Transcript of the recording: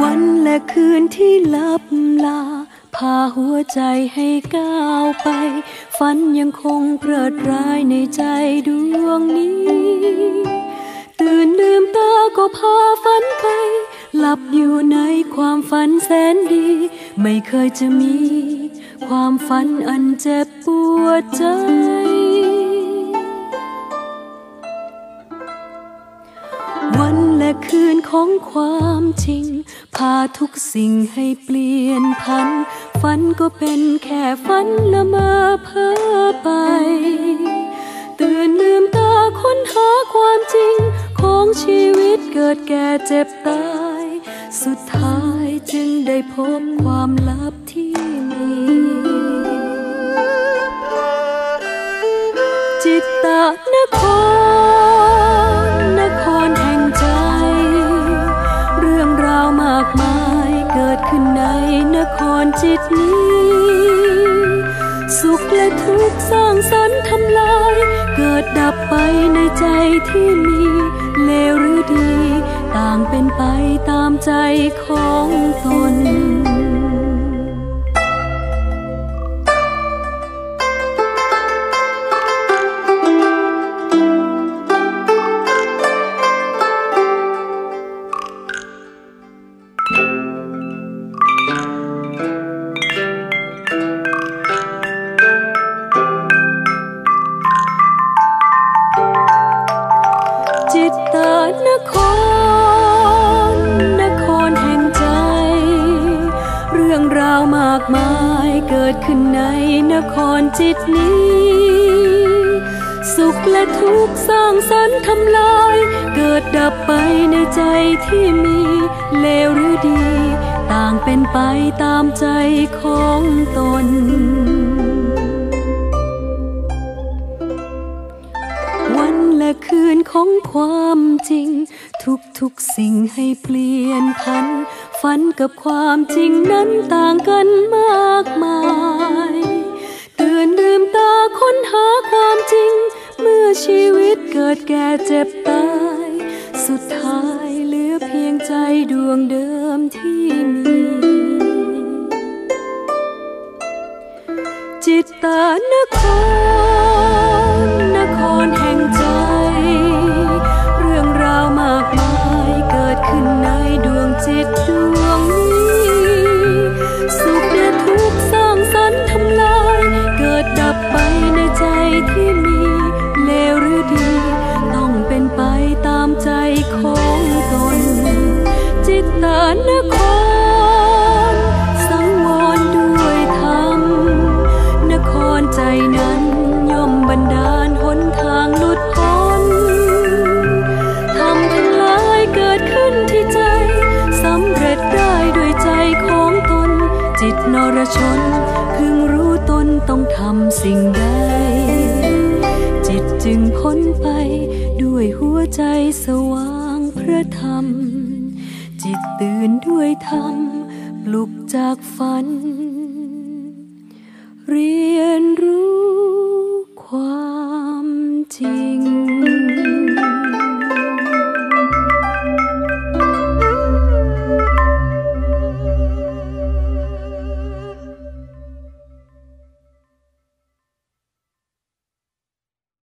วันและคืนที่ลับลา พาหัวใจให้ก้าวไป ฝันยังคงเพลิดร้ายในใจดวงนี้ ตื่นลืมตาก็พาฝันไป หลับอยู่ในความฝันแสนดี ไม่เคยจะมี ความฝันอันเจ็บปวดใจวัน คืนของความจริง พาทุกสิ่งให้เปลี่ยนพัน ฝันก็เป็นแค่ฝันละเมอเพ้อไป ตื่นลืมตาค้นหาความจริง ของชีวิตเกิดแก่เจ็บตาย สุดท้ายจึงได้พบความลับที่มีจิตตนคร นในนครจิตนี้ สุขและทุกข์สร้างสรรค์ทำลาย เกิดดับไปในใจที่มี เลวหรือดี ต่างเป็นไปตามใจของตน รื่องราวมากมายเกิดขึ้นในนครจิตนี้ สุขและทุกข์สร้างสรรค์ทำลาย เกิดดับไปในใจที่มี เลวหรือดี ต่างเป็นไปตามใจของตนวัน ทุกสิ่งให้เปลี่ยนพัน ฝันกับความจริงนั้นต่างกันมากมายตื่นลืมตาค้นหาความจริง เมื่อชีวิตเกิดแก่เจ็บตาย สุดท้ายเหลือเพียงใจดวงเดิมที่มี จิตตานครานคร สังวรด้วยธรรม นครใจนั้นย่อมบันดาลหนทางหลุดพ้นทำทั้งหลายเกิดขึ้นที่ใจ สำเร็จได้ด้วยใจของตน จิตนรชน พึงรู้ตนต้องทำสิ่งใด จิตจึงพ้นไปด้วยหัวใจสว่างพระธรรม จิตตื่นด้วยธรรม ปลุกจากฝัน เรีย